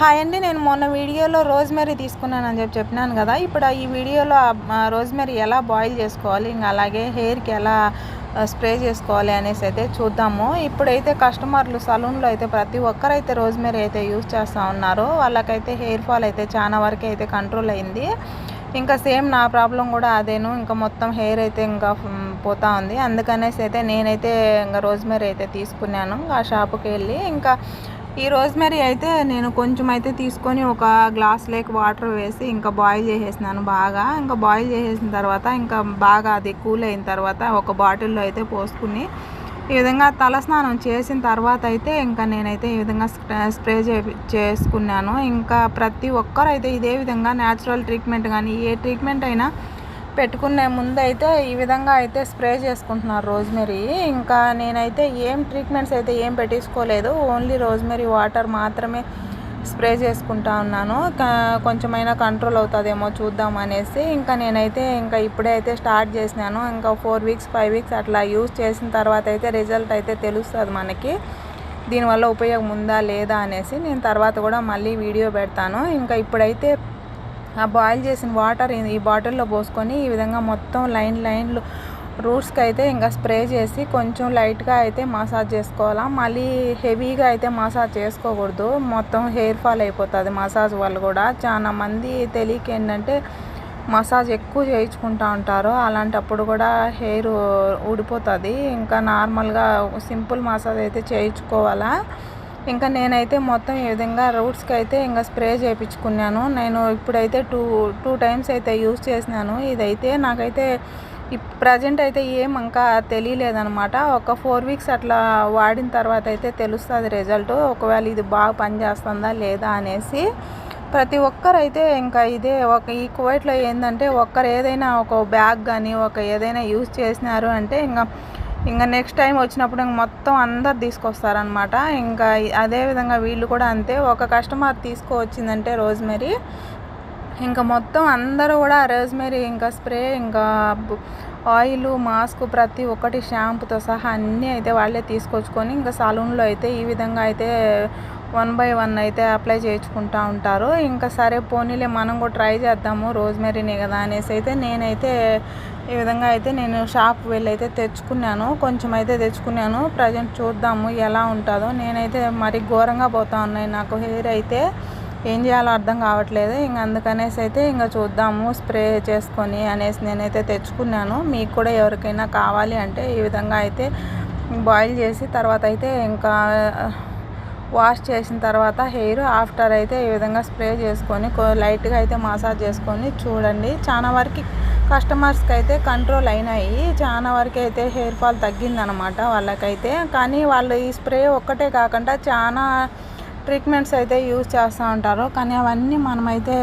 Hi అండి నేను మొన్న వీడియోలో రోజ్మెరీ తీసుకున్నానని చెప్పి చెప్పినాను కదా. ఇప్పుడు ఈ వీడియోలో రోజ్మెరీ ఎలా బాయిల్ చేసుకోవాలి ఇంకా అలాగే హెయిర్కి ఎలా స్ప్రే చేసుకోవాలి అనేసి అయితే చూద్దాము. ఇప్పుడైతే కస్టమర్లు సలూన్లో అయితే ప్రతి ఒక్కరైతే రోజ్మెరీ అయితే యూజ్ చేస్తూ ఉన్నారు. వాళ్ళకైతే హెయిర్ ఫాల్ అయితే చాలా వరకు అయితే కంట్రోల్ అయింది. ఇంకా సేమ్ నా ప్రాబ్లం కూడా అదేను. ఇంకా మొత్తం హెయిర్ అయితే ఇంకా పోతా ఉంది. అందుకనేసి అయితే నేనైతే ఇంకా రోజ్మెరీ అయితే తీసుకున్నాను. ఆ షాపుకి వెళ్ళి ఇంకా ఈ రోజ్మెరీ అయితే నేను కొంచెం అయితే తీసుకొని ఒక గ్లాస్ లేక్ వాటర్ వేసి ఇంకా బాయిల్ చేసేసినాను బాగా. ఇంకా బాయిల్ చేసేసిన తర్వాత ఇంకా బాగా అది కూల్ అయిన తర్వాత ఒక బాటిల్లో అయితే పోసుకుని ఈ విధంగా తలస్నానం చేసిన తర్వాత అయితే ఇంకా నేనైతే ఈ విధంగా స్ప్రే చే చేసుకున్నాను. ఇంకా ప్రతి ఒక్కరు అయితే ఇదే విధంగా న్యాచురల్ ట్రీట్మెంట్ కానీ ఏ ట్రీట్మెంట్ అయినా పెట్టుకునే ముందు అయితే ఈ విధంగా అయితే స్ప్రే చేసుకుంటున్నారు రోజ్మెరీ. ఇంకా నేనైతే ఏం ట్రీట్మెంట్స్ అయితే ఏం పెట్టించుకోలేదు ఓన్లీ రోజ్మెరీ వాటర్ మాత్రమే స్ప్రే చేసుకుంటా ఉన్నాను. కొంచెమైనా కంట్రోల్ అవుతుందేమో చూద్దాం అనేసి ఇంకా నేనైతే ఇంకా ఇప్పుడే అయితే స్టార్ట్ చేసినాను. ఇంకా ఫోర్ వీక్స్ ఫైవ్ వీక్స్ అట్లా యూస్ చేసిన తర్వాత అయితే రిజల్ట్ అయితే తెలుస్తుంది మనకి. దీనివల్ల ఉపయోగం ఉందా లేదా అనేసి నేను తర్వాత కూడా మళ్ళీ వీడియో పెడతాను. ఇంకా ఇప్పుడైతే ఆ బాయిల్ చేసిన వాటర్ ఈ బాటిల్లో పోసుకొని ఈ విధంగా మొత్తం లైన్ లైన్లు రూట్స్కి అయితే ఇంకా స్ప్రే చేసి కొంచెం లైట్గా అయితే మసాజ్ చేసుకోవాలా. మళ్ళీ హెవీగా అయితే మసాజ్ చేసుకోకూడదు. మొత్తం హెయిర్ ఫాల్ అయిపోతుంది మసాజ్ వల్ల కూడా. చాలా మంది తెలియక ఏంటంటే మసాజ్ ఎక్కువ చేయించుకుంటూ ఉంటారు. అలాంటప్పుడు కూడా హెయిర్ ఊడిపోతుంది. ఇంకా నార్మల్గా సింపుల్ మసాజ్ అయితే చేయించుకోవాలా. ఇంకా నేనైతే మొత్తం ఈ విధంగా రూట్స్కి అయితే ఇంకా స్ప్రే చేయించుకున్నాను. నేను ఇప్పుడైతే టూ టూ టైమ్స్ అయితే యూస్ చేసినాను. ఇదైతే నాకైతే ప్రజెంట్ అయితే ఏం ఇంకా తెలియలేదనమాట ఒక ఫోర్ వీక్స్ అట్లా వాడిన తర్వాత అయితే తెలుస్తుంది రిజల్ట్. ఒకవేళ ఇది బాగా పనిచేస్తుందా లేదా అనేసి ప్రతి ఒక్కరైతే ఇంకా ఇదే ఒక ఈ కువైట్లో ఏంటంటే ఒక్కరు ఏదైనా ఒక బ్యాగ్ కానీ ఒక ఏదైనా యూజ్ చేసినారు అంటే ఇంకా ఇంకా నెక్స్ట్ టైం వచ్చినప్పుడు ఇంక మొత్తం అందరు తీసుకొస్తారనమాట ఇంకా అదేవిధంగా వీళ్ళు కూడా అంతే. ఒక కస్టమర్ తీసుకువచ్చిందంటే రోజ్మెరీ. ఇంకా మొత్తం అందరూ కూడా రోజ్మెరీ ఇంకా స్ప్రే ఇంకా ఆయిల్ మాస్క్ ప్రతి ఒక్కటి షాంపూతో సహా అన్నీ అయితే వాళ్ళే తీసుకొచ్చుకొని ఇంకా సలూన్లో అయితే ఈ విధంగా అయితే వన్ బై వన్ అయితే అప్లై చేయించుకుంటూ ఉంటారు. ఇంకా సరే పోనీలే మనం కూడా ట్రై చేద్దాము రోజ్మెరీనే కదా అనేసి అయితే నేనైతే ఈ విధంగా అయితే నేను షాప్ వెళ్ళి అయితే తెచ్చుకున్నాను. కొంచెం అయితే తెచ్చుకున్నాను. ప్రజెంట్ చూద్దాము ఎలా ఉంటుందో. నేనైతే మరి ఘోరంగా పోతా ఉన్నాయి నాకు హెయిర్ అయితే. ఏం చేయాలో అర్థం కావట్లేదు. ఇంక అందుకనేసి అయితే ఇంకా చూద్దాము స్ప్రే చేసుకొని అనేసి నేనైతే తెచ్చుకున్నాను. మీకు కూడా ఎవరికైనా కావాలి అంటే ఈ విధంగా అయితే బాయిల్ చేసి తర్వాత అయితే ఇంకా వాష్ చేసిన తర్వాత హెయిర్ ఆఫ్టర్ అయితే ఈ విధంగా స్ప్రే చేసుకొని లైట్గా అయితే మసాజ్ చేసుకొని చూడండి. చాలా వరకు కస్టమర్స్కి అయితే కంట్రోల్ అయినాయి. చాలా వరకు అయితే హెయిర్ ఫాల్ తగ్గిందనమాట వాళ్ళకైతే. కానీ వాళ్ళు ఈ స్ప్రే ఒక్కటే కాకుండా చాలా ట్రీట్మెంట్స్ అయితే యూజ్ చేస్తూ ఉంటారు. కానీ అవన్నీ మనమైతే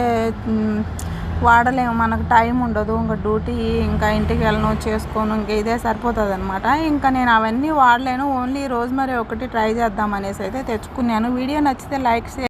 వాడలేము మనకు టైం ఉండదు ఇంకా డ్యూటీ ఇంకా ఇంటికి వెళ్ళను చేసుకోను ఇంకా ఇదే సరిపోతుంది అనమాట ఇంకా నేను అవన్నీ వాడలేను ఓన్లీ రోజు మరి ఒకటి ట్రై చేద్దాం అనేసి అయితే తెచ్చుకున్నాను. వీడియో నచ్చితే లైక్